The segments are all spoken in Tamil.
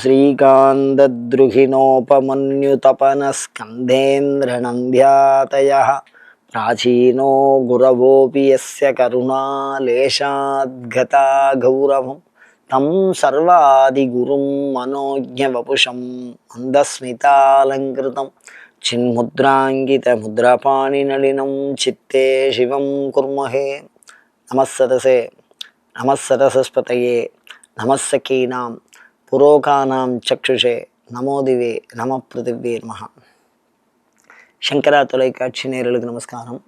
श्रीकान्तद्रुहिणोपमन्युतपनस्कन्धेन्द्रनन्द्यातयः प्राचीनो गुरवोऽपि यस्य करुणालेशाद्गता गौरवं तं सर्वादिगुरुं मनोज्ञवपुषं मन्दस्मितालङ्कृतं चिन्मुद्राङ्कितमुद्रपाणिनलिनं चित्ते शिवं कुर्महे नमः सदसे नमः सरसस्पतये नमः सखीनां புரோகானாம் சக்ஷுஷே நமோதிவே நம பிருத்திவே மகா சங்கரா தொலைக்காட்சி நேயர்களுக்கு நமஸ்காரம்.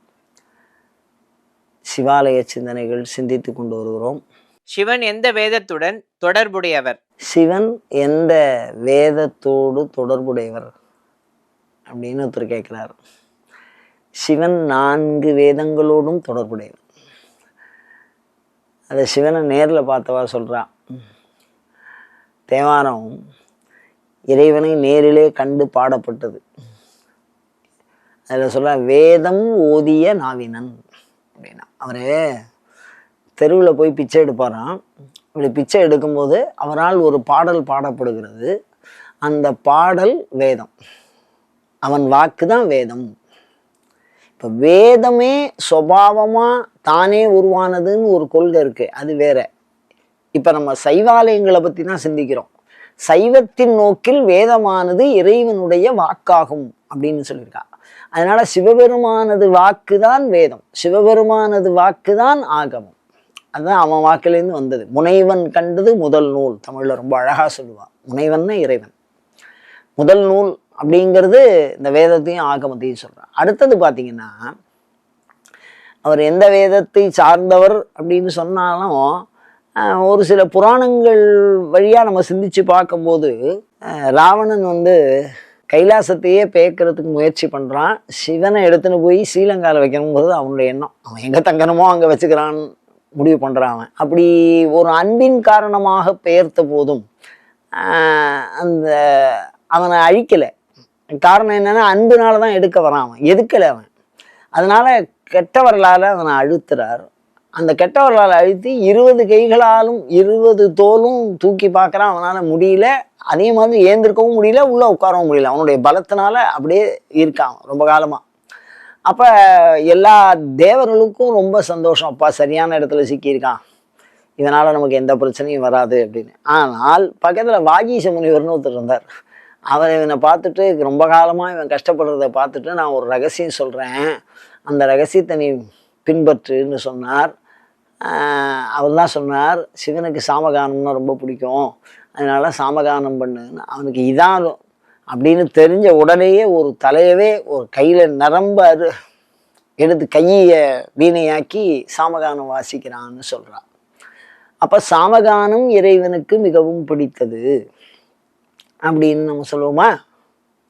சிவாலய சிந்தனைகள் சிந்தித்து கொண்டு வருகிறோம். சிவன் எந்த வேதத்துடன் தொடர்புடையவர்? சிவன் எந்த வேதத்தோடு தொடர்புடையவர்? அப்படின்னு ஒருத்தர் கேட்குறார். சிவன் நான்கு வேதங்களோடும் தொடர்புடையவர். அதை சிவனை நேரில் பார்த்தவா சொல்கிறான் தேவாரம் இறைவனை நேரிலே கண்டு பாடப்பட்டது. அதில் சொல்ல வேதம் ஓதிய நாவினன் அப்படின்னா அவர் தெருவில் போய் பிச்சை எடுப்பாராம். இப்படி பிச்சை எடுக்கும்போது அவரால் ஒரு பாடல் பாடப்படுகிறது. அந்த பாடல் வேதம். அவன் வாக்கு தான் வேதம். இப்போ வேதமே சுபாவமாக தானே உருவானதுன்னு ஒரு கொள்கை இருக்குது அது வேற. இப்போ நம்ம சைவாலயங்களை பற்றி தான் சிந்திக்கிறோம். சைவத்தின் நோக்கில் வேதமானது இறைவனுடைய வாக்காகும் அப்படின்னு சொல்லியிருக்காங்க அதனால சிவபெருமானது வாக்கு தான் வேதம். சிவபெருமானது வாக்கு தான் ஆகமம். அதுதான் அவன் வாக்கிலேருந்து வந்தது. முனைவன் கண்டது முதல் நூல் தமிழில் ரொம்ப அழகாக சொல்லுவான் முனைவன்னா இறைவன். முதல் நூல் அப்படிங்கிறது இந்த வேதத்தையும் ஆகமத்தையும் சொல்கிறான் அடுத்தது பார்த்தீங்கன்னா அவர் எந்த வேதத்தை சார்ந்தவர் அப்படின்னு சொன்னாலும் ஒரு சில புராணங்கள் வழியாக நம்ம சிந்திச்சு பார்க்கும்போது ராவணன் வந்து கைலாசத்தையே பேக்கிறதுக்கு முயற்சி பண்ணுறான் சிவனை எடுத்துன்னு போய் ஸ்ரீலங்காவில் வைக்கணுங்கிறது அவனுடைய எண்ணம். அவன் எங்கே தங்கணுமோ அங்கே வச்சுக்கிறான் முடிவு பண்ணுறான் அவன். அப்படி ஒரு அன்பின் காரணமாக பெயர்த்த போதும் அந்த அவனை அழிக்கலை. காரணம் என்னென்னா அன்புனால தான் எடுக்க வரான் அவன். எதுக்கலை அவன்? அதனால கெட்டவர்களால் அவனை அழுத்துறார். அந்த கெட்டவர்களால் அழுத்தி இருபது கைகளாலும் இருபது தோலும் தூக்கி பார்க்குறான். அவனால் முடியல. அதே மாதிரி ஏந்திருக்கவும் முடியல உள்ளே உட்காரவும் முடியல. அவனுடைய பலத்தினால அப்படியே இருக்கான் ரொம்ப காலமாக அப்போ எல்லா தேவர்களுக்கும் ரொம்ப சந்தோஷம். அப்பா சரியான இடத்துல சிக்கியிருக்கான். இதனால் நமக்கு எந்த பிரச்சனையும் வராது அப்படின்னு. ஆனால் பக்கத்தில் வாகீச முனிவர்னு ஒருத்தர் இருந்தார். அவர் இவனை பார்த்துட்டு ரொம்ப காலமாக இவன் கஷ்டப்படுறத பார்த்துட்டு நான் ஒரு ரகசியம் சொல்கிறேன் அந்த ரகசியத்தை நீ பின்பற்றுன்னு சொன்னார். அவர் தான் சொன்னார் சிவனுக்கு சாமகானம்னா ரொம்ப பிடிக்கும். அதனால் சாமகானம் பண்ணுன்னு. அவனுக்கு இதான் அப்படின்னு தெரிஞ்ச உடனேயே ஒரு தலையவே ஒரு கையில் நிரம்ப அரு எடுத்து கையை வீணையாக்கி சாமகானம் வாசிக்கிறான்னு சொல்கிறான் அப்போ சாமகானம் இறைவனுக்கு மிகவும் பிடித்தது அப்படின்னு நம்ம சொல்லுவோமா?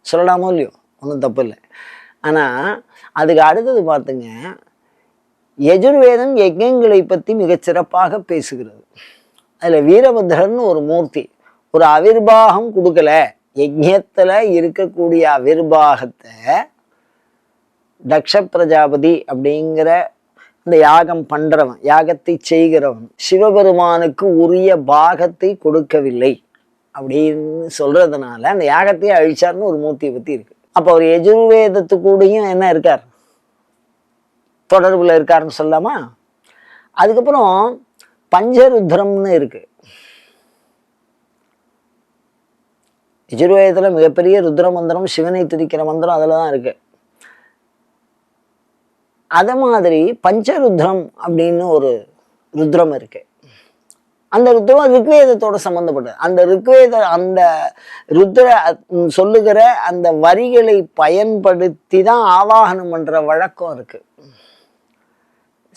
சொல்லலாமோ இல்லையோ? ஒன்றும் தப்பு இல்லை. ஆனால் அதுக்கு அடுத்தது பார்த்துங்க யஜுர்வேதம் யஜ்யங்களை பற்றி மிகச்சிறப்பாக பேசுகிறது. அதில் வீரபத்ரன் ஒரு மூர்த்தி. ஒரு அவிர்வாகம் கொடுக்கல. யஜ்யத்தில் இருக்கக்கூடிய அவிர்வாகத்தை தக்ஷ பிரஜாபதி அப்படிங்கிற இந்த யாகம் பண்றவன் யாகத்தை செய்கிறவன் சிவபெருமானுக்கு உரிய பாகத்தை கொடுக்கவில்லை அப்படின்னு சொல்றதுனால அந்த யாகத்தையே அழிச்சார்னு ஒரு மூர்த்தியை பத்தி இருக்கு. அப்போ அவர் எஜுர்வேதத்து கூடயும் என்ன இருக்கார்? தொடர்புல இருக்காருன்னு சொல்லாமா அதுக்கப்புறம் பஞ்சருத்ரம்னு இருக்கு. யஜுர்வேதத்தில் மிகப்பெரிய ருத்ர மந்திரம் சிவனை துதிக்கிற மந்திரம் அதில் தான் இருக்கு. அதை மாதிரி பஞ்சருத்ரம் அப்படின்னு ஒரு ருத்ரம் இருக்கு. அந்த ருத்ரம் ருக்வேதத்தோட சம்மந்தப்பட்டது அந்த ருக்வேத அந்த ருத்ர சொல்லுகிற அந்த வரிகளை பயன்படுத்தி தான் ஆவாகனம் பண்ற வழக்கம் இருக்கு.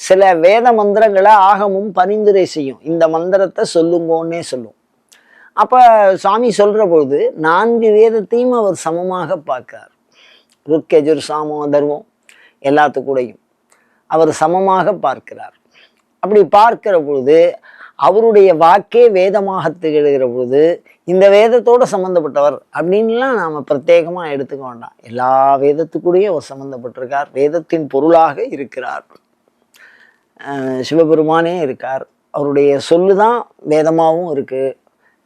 சில வேத மந்திரங்களை ஆகமும் பரிந்துரை செய்யும். இந்த மந்திரத்தை சொல்லுங்கன்னே சொல்லும். அப்போ சாமி சொல்கிற பொழுது நான்கு வேதத்தையும் அவர் சமமாக பார்க்கார் ருக்கெஜுர் சாமம் சாமோ தர்மம் எல்லாத்துக்கூடையும் அவர் சமமாக பார்க்கிறார். அப்படி பார்க்கிற பொழுது அவருடைய வாக்கே வேதமாக திகழ்கிற பொழுது இந்த வேதத்தோட சம்மந்தப்பட்டவர் அப்படின்லாம் நாம் பிரத்யேகமாக எடுத்துக்க வேண்டாம். எல்லா வேதத்துக்கூடயும் அவர் சம்மந்தப்பட்டிருக்கார் வேதத்தின் பொருளாக இருக்கிறார். சிவபெருமானே இருக்கார். அவருடைய சொல்லு தான் வேதமாகவும் இருக்குது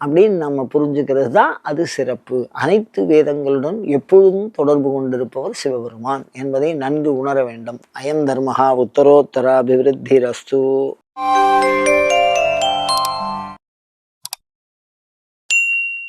அப்படின்னு நம்ம புரிஞ்சுக்கிறது தான் அது சிறப்பு. அனைத்து வேதங்களுடன் எப்பொழுதும் தொடர்பு கொண்டிருப்பவர் சிவபெருமான் என்பதை நன்கு உணர வேண்டும். அயம் தர்மஹா உத்தரோத்தர அபிவிருத்தி ரஸ்து